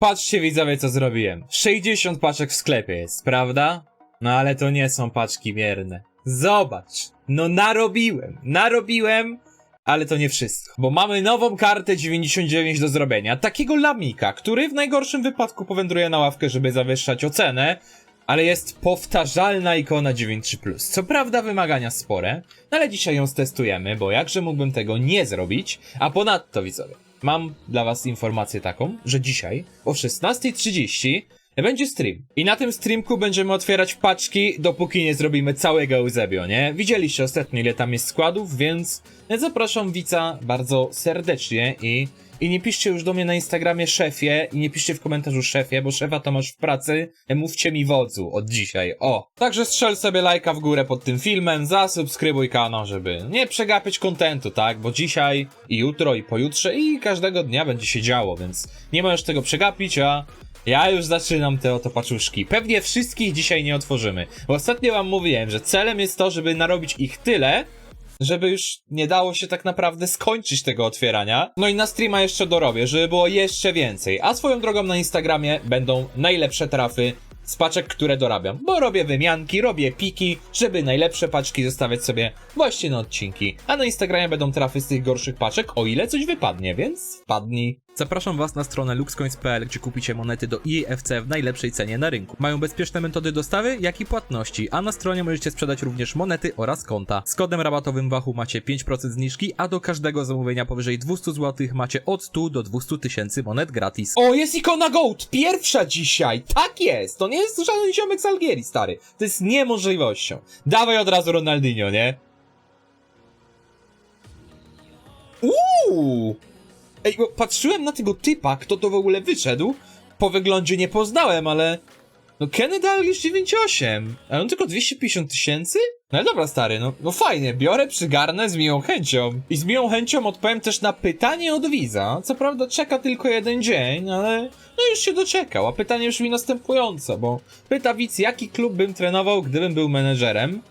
Patrzcie widzowie co zrobiłem. 60 paczek w sklepie jest, prawda? No ale to nie są paczki mierne. Zobacz. No narobiłem. Narobiłem. Ale to nie wszystko. Bo mamy nową kartę 99 do zrobienia. Takiego lamika, który w najgorszym wypadku powędruje na ławkę, żeby zawyższać ocenę. Ale jest powtarzalna ikona 9.3+. Co prawda wymagania spore, no ale dzisiaj ją stestujemy, bo jakże mógłbym tego nie zrobić. A ponadto widzowie, mam dla was informację taką, że dzisiaj o 16.30 będzie stream. I na tym streamku będziemy otwierać paczki, dopóki nie zrobimy całego Eusebio, nie? Widzieliście ostatnio ile tam jest składów, więc zapraszam widza bardzo serdecznie i i nie piszcie już do mnie na Instagramie szefie i nie piszcie w komentarzu szefie, bo szefa to masz w pracy. Mówcie mi wodzu od dzisiaj. O. Także strzel sobie lajka w górę pod tym filmem, zasubskrybuj kanał, żeby nie przegapić kontentu, tak? Bo dzisiaj i jutro i pojutrze i każdego dnia będzie się działo, więc nie możesz tego przegapić, a ja już zaczynam te oto paczuszki. Pewnie wszystkich dzisiaj nie otworzymy. Bo ostatnio wam mówiłem, że celem jest to, żeby narobić ich tyle, żeby już nie dało się tak naprawdę skończyć tego otwierania. No i na streama jeszcze dorobię, żeby było jeszcze więcej. A swoją drogą na Instagramie będą najlepsze trafy z paczek, które dorabiam. Bo robię wymianki, robię piki, żeby najlepsze paczki zostawiać sobie właśnie na odcinki. A na Instagramie będą trafy z tych gorszych paczek, o ile coś wypadnie, więc wpadnij. Zapraszam Was na stronę luxcoins.pl, gdzie kupicie monety do EAFC w najlepszej cenie na rynku. Mają bezpieczne metody dostawy, jak i płatności, a na stronie możecie sprzedać również monety oraz konta. Z kodem rabatowym Wachu macie 5% zniżki, a do każdego zamówienia powyżej 200 zł macie od 100 do 200 tysięcy monet gratis. O, jest ikona GOAT! Pierwsza dzisiaj! Tak jest! To nie jest żaden ziomek z Algierii, stary. To jest niemożliwością. Dawaj od razu Ronaldinho, nie? Uuu! Ej, bo patrzyłem na tego typa, kto to w ogóle wyszedł. Po wyglądzie nie poznałem, ale... No Kenny Dalglish 98, a on tylko 250 tysięcy? No ale dobra stary, no, no fajnie, biorę, przygarnę z miłą chęcią. I z miłą chęcią odpowiem też na pytanie od widza. Co prawda czeka tylko jeden dzień, ale no już się doczekał, a pytanie brzmi następująco, bo pyta widz, jaki klub bym trenował, gdybym był menedżerem?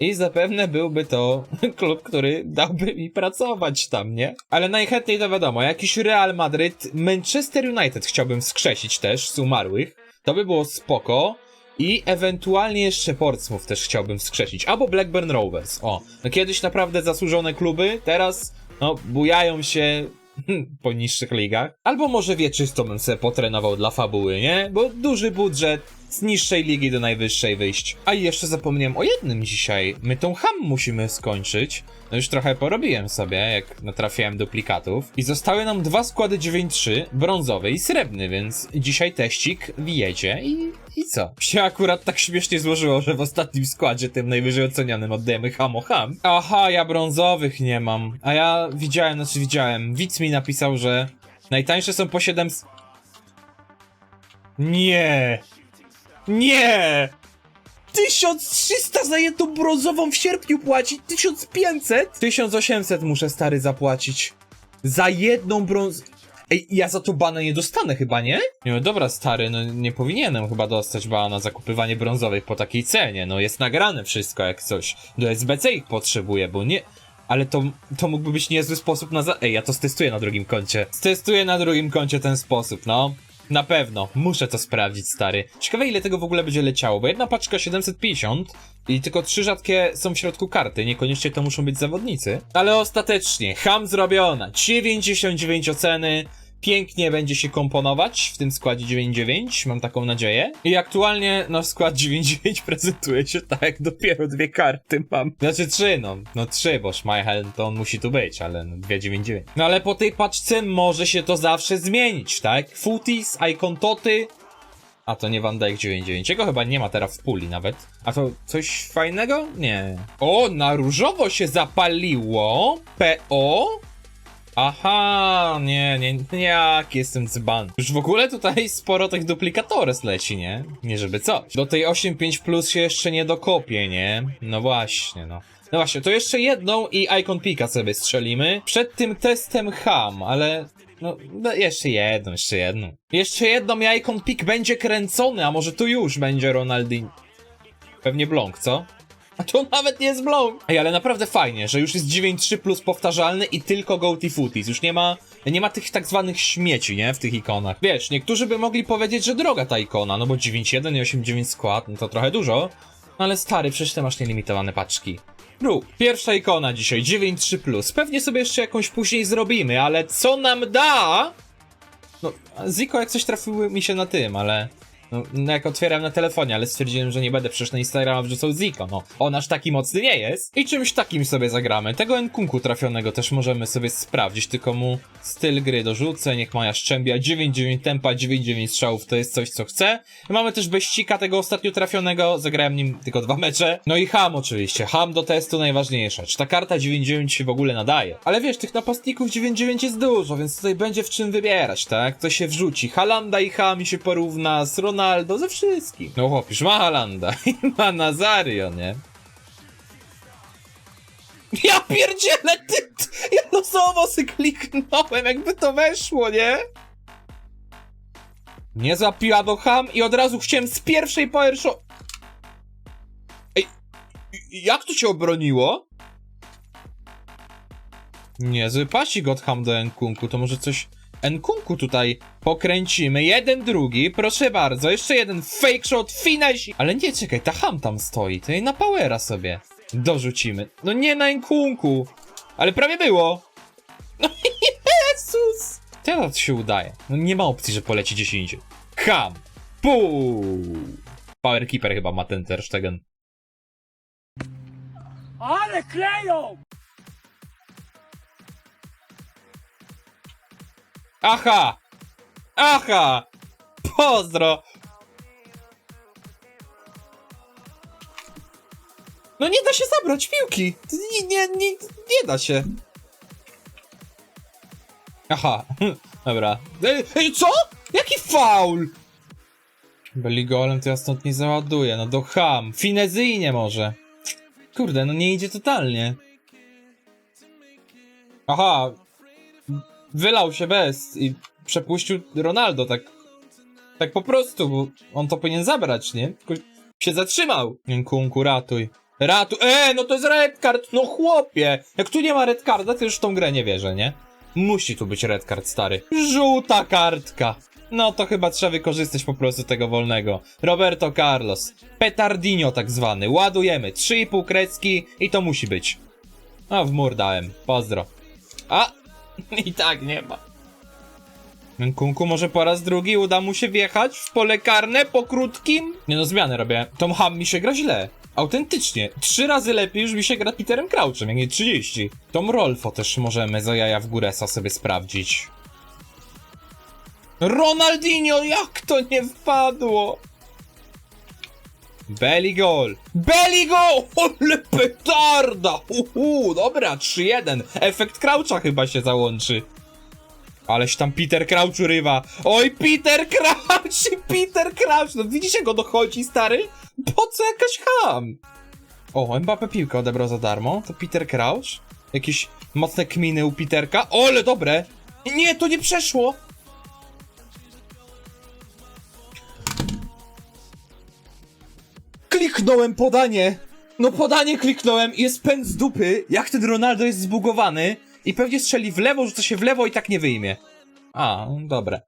I zapewne byłby to klub, który dałby mi pracować tam, nie? Ale najchętniej to wiadomo, jakiś Real Madryt, Manchester United chciałbym skrzesić też z umarłych. To by było spoko. I ewentualnie jeszcze Portsmouth też chciałbym skrzesić. Albo Blackburn Rovers. O, no kiedyś naprawdę zasłużone kluby, teraz no bujają się po niższych ligach. Albo może wieczysto bym sobie potrenował dla fabuły, nie? Bo duży budżet, z niższej ligi do najwyższej wyjść. A jeszcze zapomniałem o jednym dzisiaj. My tą ham musimy skończyć. No już trochę porobiłem sobie, jak natrafiałem duplikatów. I zostały nam dwa składy 9-3, brązowy i srebrny, więc dzisiaj teścik wjedzie i, i co? Się akurat tak śmiesznie złożyło, że w ostatnim składzie, tym najwyżej ocenionym, oddajemy ham o ham. Aha, ja brązowych nie mam. A ja widziałem, znaczy widziałem. Widz mi napisał, że najtańsze są po 7... Nie! Nie! 1300 za jedną brązową w sierpniu płacić, 1500? 1800 muszę stary zapłacić. Za jedną brąz... Ej, ja za to bana nie dostanę chyba, nie? No dobra stary, no nie powinienem chyba dostać bana za kupywanie brązowych po takiej cenie, no jest nagrane wszystko jak coś. Do SBC ich potrzebuję, bo nie... Ale to, to mógłby być niezły sposób na za... Ej, ja to stestuję na drugim koncie. Stestuję na drugim koncie ten sposób, no. Na pewno, muszę to sprawdzić, stary. Ciekawe ile tego w ogóle będzie leciało, bo jedna paczka 750 i tylko trzy rzadkie są w środku karty, niekoniecznie to muszą być zawodnicy. Ale ostatecznie, ham zrobiona, 99 oceny, pięknie będzie się komponować w tym składzie 9.9, mam taką nadzieję. I aktualnie nasz skład 9.9 prezentuje się tak, dopiero dwie karty mam. Znaczy trzy, no, no trzy, bo Schmeichel to on musi tu być, ale no, 2.9.9. No ale po tej paczce może się to zawsze zmienić, tak? Footies, Icon Toty, a to nie Van Dijk 99. Jego chyba nie ma teraz w puli nawet. A to coś fajnego? Nie. O, na różowo się zapaliło. PO. Aha, nie, nie, nie, jak jestem dzban. Już w ogóle tutaj sporo tych duplikatores leci, nie? Nie żeby coś. Do tej 8.5 plus się jeszcze nie dokopię, nie? No właśnie, no. No właśnie, to jeszcze jedną i Icon Pika sobie strzelimy. Przed tym testem ham, ale... No, no jeszcze jedną, jeszcze jedną. Jeszcze jedną i Icon Pik będzie kręcony, a może tu już będzie Ronaldinho. Pewnie Blanc, co? A to nawet nie jest Blanc. Ej, ale naprawdę fajnie, że już jest 9.3 plus powtarzalny i tylko Goatee Footies. Już nie ma nie ma tych tak zwanych śmieci, nie? W tych ikonach. Wiesz, niektórzy by mogli powiedzieć, że droga ta ikona, no bo 9.1 i 8.9 skład, no to trochę dużo. No ale stary, przecież ty masz nielimitowane paczki. Rób. Pierwsza ikona dzisiaj, 9.3+. Pewnie sobie jeszcze jakąś później zrobimy, ale co nam da? No, Ziko jak coś trafiły mi się na tym, ale... No, no jak otwieram na telefonie, ale stwierdziłem, że nie będę przecież na Instagrama wrzucał Ziko, no. On aż taki mocny nie jest. I czymś takim sobie zagramy. Tego Enkunku trafionego też możemy sobie sprawdzić, tylko mu styl gry dorzucę, niech moja szczębia 9-9 tempa, 9-9 strzałów, to jest coś, co chcę. Mamy też beścika tego ostatnio trafionego, zagrałem nim tylko dwa mecze. No i ham oczywiście, ham do testu najważniejsza. Czy ta karta 9-9 się w ogóle nadaje? Ale wiesz, tych napastników 9-9 jest dużo, więc tutaj będzie w czym wybierać, tak? To się wrzuci. Halanda i ham się porówna z Ronaldo, ze wszystkim. No chłopisz, ma Halanda i ma Nazario, nie? Ja pierdzielę, ty, ty, ja losowo sy kliknąłem, jakby to weszło, nie? Nie zapiła do ham i od razu chciałem z pierwszej power shot... Ej, jak to cię obroniło? Niezły pasik od ham do Enkunku, to może coś... Enkunku tutaj pokręcimy, jeden, drugi, proszę bardzo, jeszcze jeden fake shot, finesse. Ale nie, czekaj, ta ham tam stoi, to jej na powera sobie dorzucimy. No nie na Enkunku, ale prawie było. No Jezus! Teraz się udaje. No nie ma opcji, że poleci 10. Ham! Puu! Power Keeper chyba ma ten Ter Stegen. Ale kleją! Aha! Aha! Pozdro! No nie da się zabrać piłki! Nie, nie, nie, nie da się. Aha, dobra. Ej, ej, co? Jaki faul? Byli golem, to ja stąd nie załaduję. No do ham. Finezyjnie może. Kurde, no nie idzie totalnie. Aha. Wylał się bez i przepuścił Ronaldo tak. Tak po prostu, bo on to powinien zabrać, nie? Tylko się zatrzymał. Kunku, ratuj. Ratuj. E, no to jest red card, no chłopie! Jak tu nie ma red carda, to już w tą grę nie wierzę, nie? Musi tu być red card, stary. Żółta kartka! No to chyba trzeba wykorzystać po prostu tego wolnego. Roberto Carlos. Petardinho tak zwany. Ładujemy. 3,5 krecki i to musi być. A w mur dałem. Pozdro. A! I tak nie ma. Kunku może po raz drugi uda mu się wjechać w pole karne po krótkim? Nie no, zmiany robię. Tom Ham mi się gra źle. Autentycznie. Trzy razy lepiej już mi się gra Peterem Crouchem, jak nie 30. Tom Rolfo też możemy za jaja w góresa sobie sprawdzić. Ronaldinho, jak to nie wpadło? Belly goal! Ole petarda! Uhu, dobra, 3-1. Efekt Croucha chyba się załączy. Aleś tam Peter Crouch urywa. Oj, Peter Crouch! Peter Crouch! No widzicie go dochodzi, stary? Po co jakaś ham? O, Mbappe piłkę odebrał za darmo. To Peter Crouch? Jakieś mocne kminy u Peterka. O, ale dobre! Nie, to nie przeszło! Kliknąłem podanie! No podanie kliknąłem i jest pęd z dupy, jak ten Ronaldo jest zbugowany i pewnie strzeli w lewo, rzuca się w lewo i tak nie wyjmie. A, dobre.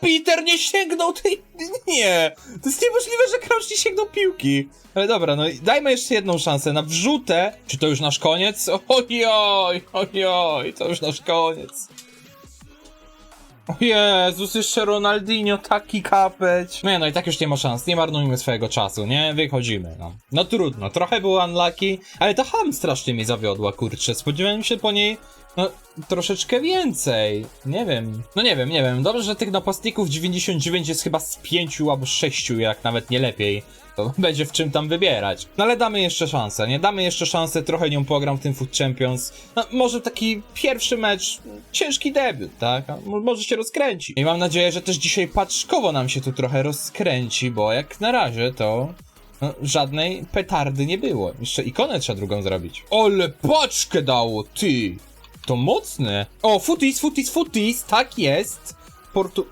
Peter nie sięgnął tej... Nie! To jest niemożliwe, że Crouch nie sięgnął piłki. Ale dobra, no dajmy jeszcze jedną szansę na wrzutę. Czy to już nasz koniec? Ojoj, ojoj, to już nasz koniec. Jezus, jeszcze Ronaldinho, taki kapeć. No nie, no i tak już nie ma szans, nie marnujmy swojego czasu, nie? Wychodzimy, no. No trudno, trochę było unlucky, ale ta ham strasznie mnie zawiodła, kurczę. Spodziewałem się po niej, no, troszeczkę więcej. Nie wiem, no nie wiem, nie wiem. Dobrze, że tych napastników 99 jest chyba z 5 albo 6, jak nawet nie lepiej. To będzie w czym tam wybierać. No ale damy jeszcze szansę, nie? Damy jeszcze szansę, trochę nią pogram w tym Food Champions. No, może taki pierwszy mecz, ciężki debiut, tak? Może się rozkręci. I mam nadzieję, że też dzisiaj paczkowo nam się tu trochę rozkręci, bo jak na razie to... No, żadnej petardy nie było. Jeszcze ikonę trzeba drugą zrobić. Ale paczkę dało, ty! To mocne. O, Footies, Footies, Footies, tak jest. Portu...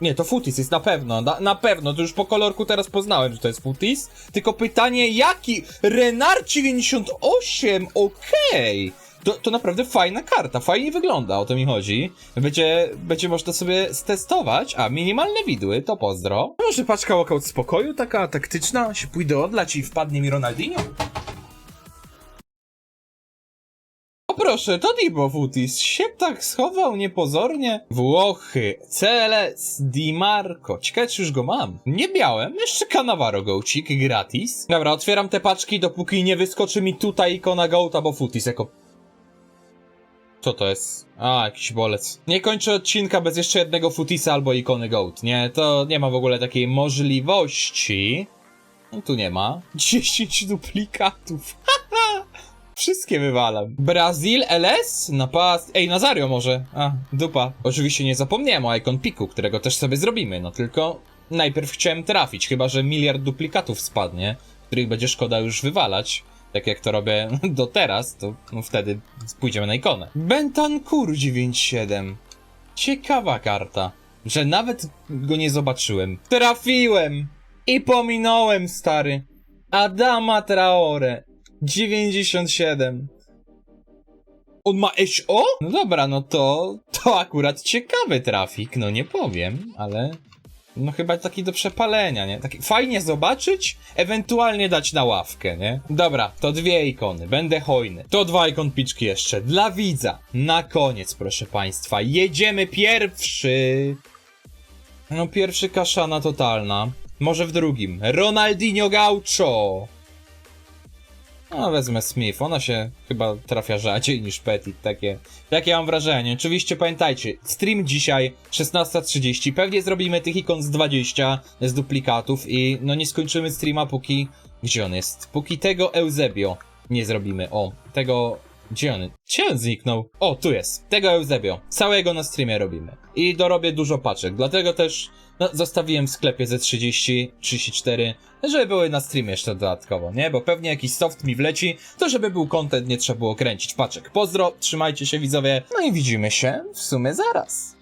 Nie, to Footies jest na pewno, na, na pewno, to już po kolorku teraz poznałem, że to jest Footies. Tylko pytanie, jaki? Renard 98, okej. To, to naprawdę fajna karta, fajnie wygląda, o to mi chodzi. Będzie, będzie można sobie stestować, a minimalne widły, to pozdro. Może paczka walkout spokoju, taka taktyczna, się pójdę odlać i wpadnie mi Ronaldinho? Proszę, to Dibo Futis się tak schował niepozornie. Włochy, CLS, Di Marco. Ciekawe, czy już go mam. Nie miałem, jeszcze Cannavaro Gołcik, gratis. Dobra, otwieram te paczki, dopóki nie wyskoczy mi tutaj ikona Gołta, bo Futis jako... Co to jest? A, jakiś bolec. Nie kończę odcinka bez jeszcze jednego Futisa albo ikony Goat. Nie, to nie ma w ogóle takiej możliwości. No, tu nie ma. 10 duplikatów. Wszystkie wywalam. Brazil LS? Napast. Ej, Nazario może. A, dupa. Oczywiście nie zapomniałem o Icon Piku, którego też sobie zrobimy, no tylko najpierw chciałem trafić, chyba że miliard duplikatów spadnie, których będzie szkoda już wywalać. Tak jak to robię do teraz, to no wtedy pójdziemy na ikonę. Bentancourt 97. Ciekawa karta, że nawet go nie zobaczyłem. Trafiłem! I pominąłem, stary. Adama Traore. 97. On ma SO? No dobra, no to, to akurat ciekawy trafik, no nie powiem, ale no chyba taki do przepalenia, nie? Taki fajnie zobaczyć, ewentualnie dać na ławkę, nie? Dobra, to dwie ikony, będę hojny. To dwa ikon piczki jeszcze, dla widza. Na koniec, proszę państwa, jedziemy pierwszy. No pierwszy kaszana totalna. Może w drugim. Ronaldinho Gaucho. No, wezmę Smith. Ona się chyba trafia rzadziej niż Petit. Takie, takie mam wrażenie. Oczywiście pamiętajcie, stream dzisiaj 16.30. Pewnie zrobimy tych ikon z 20 z duplikatów i no nie skończymy streama póki... Gdzie on jest? Póki tego Eusebio nie zrobimy. O, tego... Gdzie on? Gdzie on zniknął? O, tu jest. Tego Eusebio. Całego na streamie robimy. I dorobię dużo paczek, dlatego też no, zostawiłem w sklepie ze 30, 34, żeby były na streamie jeszcze dodatkowo, nie? Bo pewnie jakiś soft mi wleci, to żeby był content nie trzeba było kręcić paczek. Pozdro, trzymajcie się widzowie, no i widzimy się w sumie zaraz.